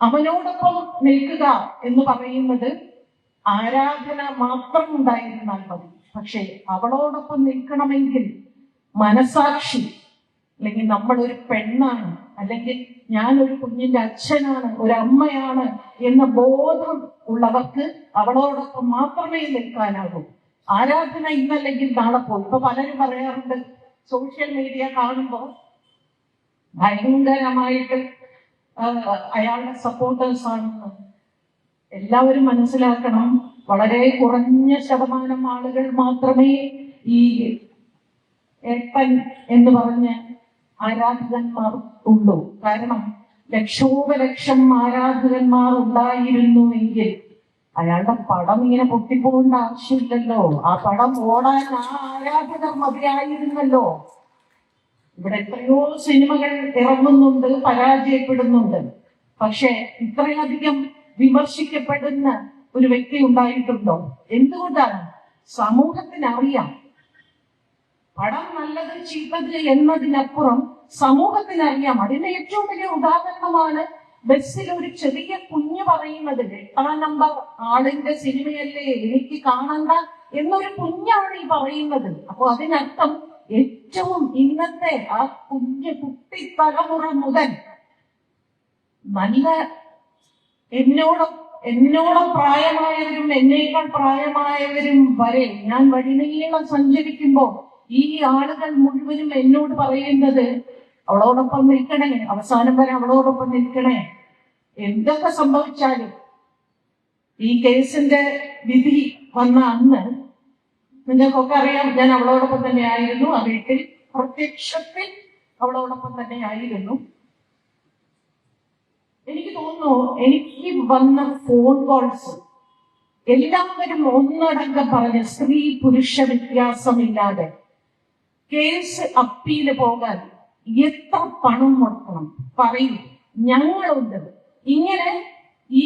അവനോടൊപ്പം നിൽക്കുക എന്ന് പറയുന്നത് ആരാധന മാത്രം ഉണ്ടായിരുന്നാൽ മതി. പക്ഷെ അവളോടൊപ്പം നിൽക്കണമെങ്കിൽ മനസാക്ഷി അല്ലെങ്കിൽ നമ്മൾ ഒരു പെണ്ണാണ് അല്ലെങ്കിൽ ഞാൻ ഒരു കുഞ്ഞിന്റെ അച്ഛനാണ് ഒരു അമ്മയാണ് എന്ന ബോധം ഉള്ളവർക്ക് അവളോടൊപ്പം മാത്രമേ നിൽക്കാനാകൂ. ആരാധന ഇന്നല്ലെങ്കിൽ നാളെ പോകും ഇപ്പൊ പലരും പറയാറുണ്ട് സോഷ്യൽ മീഡിയ കാണുമ്പോൾ ഭയങ്കരമായിട്ട് അയാളുടെ സപ്പോർട്ടേഴ്സ് ആണെന്ന് എല്ലാവരും മനസ്സിലാക്കണം വളരെ കുറഞ്ഞ ശതമാനം ആളുകൾ മാത്രമേ ഈ ഏപ്പൻ എന്ന് പറഞ്ഞ ആരാധകന്മാർ ഉള്ളൂ. കാരണം ലക്ഷോപലക്ഷം ആരാധകന്മാർ ഉണ്ടായിരുന്നുവെങ്കിൽ അയാളുടെ പടം ഇങ്ങനെ പൊട്ടിപ്പോകേണ്ട ആവശ്യമില്ലല്ലോ. ആ പടം ഓടാൻ ആ ആരാധകർ മതിയായിരുന്നല്ലോ. ഇവിടെ എത്രയോ സിനിമകൾ ഇറങ്ങുന്നുണ്ട് പരാജയപ്പെടുന്നുണ്ട്. പക്ഷെ ഇത്രയധികം വിമർശിക്കപ്പെടുന്ന ഒരു വ്യക്തി ഉണ്ടായിട്ടുണ്ടോ? എന്തുകൊണ്ടാണ്? സമൂഹത്തിന് അറിയാം പടം നല്ലത് ചീത്തത് എന്നതിനപ്പുറം സമൂഹത്തിന് അറിയാം അതിന്റെ ഏറ്റവും വലിയ ഉദാഹരണമാണ് ബസ്സിൽ ഒരു ചെറിയ കുഞ്ഞ് പറയുന്നത് എട്ടാം നമ്പർ ആളിന്റെ സിനിമയല്ലേ എനിക്ക് കാണണ്ട എന്നൊരു കുഞ്ഞാണ് ഈ പറയുന്നത്. അപ്പൊ അതിനർത്ഥം ഏറ്റവും ഇന്നത്തെ ആ കുഞ്ഞ് കുട്ടി തലമുറ മുതൽ നല്ല എന്നോടും എന്നോടും പ്രായമായവരും എന്നേക്കാൾ പ്രായമായവരും വരെ ഞാൻ വഴിനീളം സഞ്ചരിക്കുമ്പോ ഈ ആളുകൾ മുഴുവനും എന്നോട് പറയുന്നത് അവളോടൊപ്പം നിൽക്കണേ അവസാനം വരെ അവളോടൊപ്പം നിൽക്കണേ. എന്തൊക്കെ സംഭവിച്ചാലും ഈ കേസിന്റെ വിധി വന്ന അന്ന് നിങ്ങൾക്കൊക്കെ അറിയാം ഞാൻ അവളോടൊപ്പം തന്നെ ആയിരുന്നു ആ വീട്ടിൽ പ്രത്യക്ഷത്തിൽ അവളോടൊപ്പം തന്നെ ആയിരുന്നു എനിക്ക് തോന്നുന്നു എനിക്ക് വന്ന ഫോൺ കോൾസ് എല്ലാവരും ഒന്നടങ്കം പറഞ്ഞ് സ്ത്രീ പുരുഷ വ്യത്യാസമില്ലാതെ കേസ് അപ്പീൽ പോകാൻ എത്ര പണം മുടക്കണം പറയും. ഞങ്ങളുണ്ട്. ഇങ്ങനെ ഈ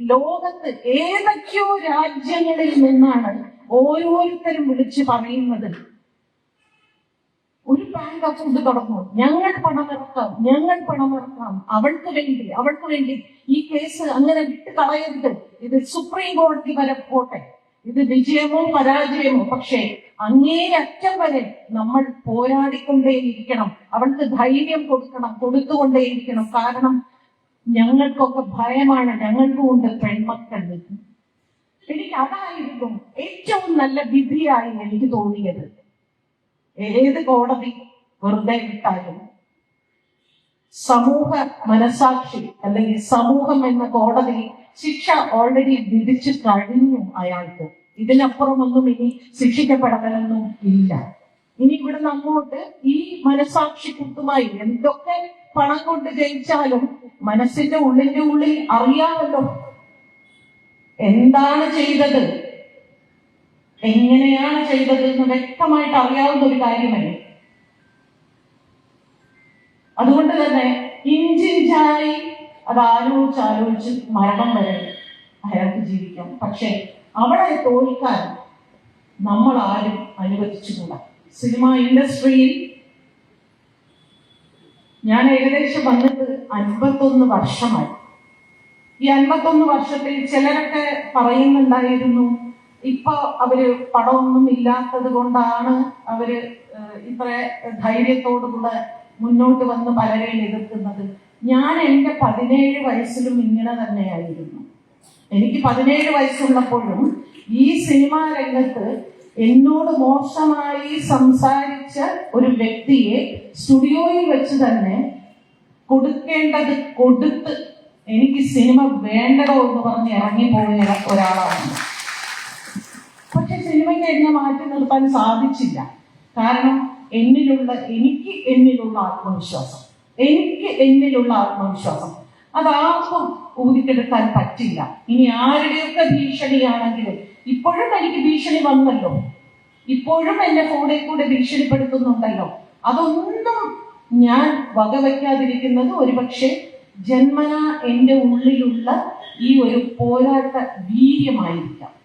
ലോകത്ത് ഏതൊക്കെയോ രാജ്യങ്ങളിൽ നിന്നാണ് ഓരോരുത്തരും വിളിച്ച് പറയുന്നത്. ഒരു ബാങ്ക് അക്കൗണ്ട് തുറന്നു ഞങ്ങൾ പണമിറക്കാം ഞങ്ങൾ പണമിറക്കാം അവൾക്ക് വേണ്ടി അവൾക്ക് വേണ്ടി ഈ കേസ് അങ്ങനെ വിട്ട് കളയരുത്. ഇത് സുപ്രീം കോടതി വരെ പോട്ടെ. ഇത് വിജയമോ പരാജയമോ പക്ഷേ അങ്ങേയറ്റം വരെ നമ്മൾ പോരാടിക്കൊണ്ടേയിരിക്കണം. അവൾക്ക് ധൈര്യം കൊടുക്കണം കൊടുത്തുകൊണ്ടേയിരിക്കണം. കാരണം ഞങ്ങൾക്കൊക്കെ ഭയമാണ് ഞങ്ങൾക്കും ഉണ്ട് പെൺമക്കൾ. എനിക്ക് അതായിരുന്നു ഏറ്റവും നല്ല വിധിയായി എനിക്ക് തോന്നിയത്. ഏത് കോടതി വെറുതെ വിട്ടാലും സമൂഹ മനസാക്ഷി അല്ലെങ്കിൽ സമൂഹം എന്ന കോടതി ശിക്ഷ ഓൾറെഡി വിധിച്ചു കഴിഞ്ഞു അയാൾക്ക്. ഇതിനപ്പുറമൊന്നും ഇനി ശിക്ഷിക്കപ്പെടണമെന്നും ഇല്ല. ഇനി ഇവിടുന്ന് അങ്ങോട്ട് ഈ മനസാക്ഷി കുത്തുമായി എന്തൊക്കെ പണം കൊണ്ട് ജയിച്ചാലും മനസ്സിന്റെ ഉള്ളിന്റെ ഉള്ളിൽ അറിയാമല്ലോ എന്താണ് ചെയ്തത്? എങ്ങനെയാണ് ചെയ്തത് എന്ന് വ്യക്തമായിട്ട് അറിയാവുന്ന ഒരു കാര്യമല്ലേ? അതുകൊണ്ട് തന്നെ ഇഞ്ചിഞ്ചായി അത് ആലോചിച്ച് ആലോചിച്ച് മരണം വരെ അയാൾക്ക് ജീവിക്കാം. പക്ഷെ അവളെ തോൽക്കാൻ നമ്മൾ ആരും അനുവദിച്ചുകൂടാ. സിനിമ ഇൻഡസ്ട്രിയിൽ ഞാൻ ഏകദേശം വന്നിട്ട് അൻപത്തൊന്ന് വർഷമായി. ഈ അൻപത്തൊന്ന് വർഷത്തിൽ ചിലരൊക്കെ പറയുന്നുണ്ടായിരുന്നു ഇപ്പൊ അവർ പടമൊന്നും ഇല്ലാത്തത് കൊണ്ടാണ് അവർ ഇത്ര ധൈര്യത്തോടുകൂടെ മുന്നോട്ട് വന്ന് പലരെയും എതിർക്കുന്നത്. ഞാൻ എന്റെ പതിനേഴ് വയസ്സിലും ഇങ്ങനെ തന്നെയായിരുന്നു. എനിക്ക് പതിനേഴ് വയസ്സുള്ളപ്പോഴും ഈ സിനിമാ രംഗത്ത് എന്നോട് മോശമായി സംസാരിച്ച ഒരു വ്യക്തിയെ സ്റ്റുഡിയോയിൽ വെച്ച് തന്നെ കൊടുക്കേണ്ടത് കൊടുത്ത് എനിക്ക് സിനിമ വേണ്ടതോ എന്ന് പറഞ്ഞ് ഇറങ്ങിപ്പോയ ഒരാളാണ്. പക്ഷെ സിനിമയ്ക്ക് എന്നെ മാറ്റി നിർത്താൻ സാധിച്ചില്ല. കാരണം എന്നിലുള്ള എനിക്ക് എന്നിലുള്ള ആത്മവിശ്വാസം എനിക്ക് എന്നിലുള്ള ആത്മവിശ്വാസം അതാർക്കും ഊതിക്കെടുക്കാൻ പറ്റില്ല. ഇനി ആരുടെയൊക്കെ ഭീഷണിയാണെങ്കിലും ഇപ്പോഴും എനിക്ക് ഭീഷണി വന്നല്ലോ. ഇപ്പോഴും എന്നെ കൂടെ കൂടെ ഭീഷണിപ്പെടുത്തുന്നുണ്ടല്ലോ. അതൊന്നും ഞാൻ വകവയ്ക്കാതിരിക്കുന്നത് ഒരുപക്ഷെ ജന്മന എന്റെ ഉള്ളിലുള്ള ഈ ഒരു പോരാട്ട വീര്യമായിരിക്കാം.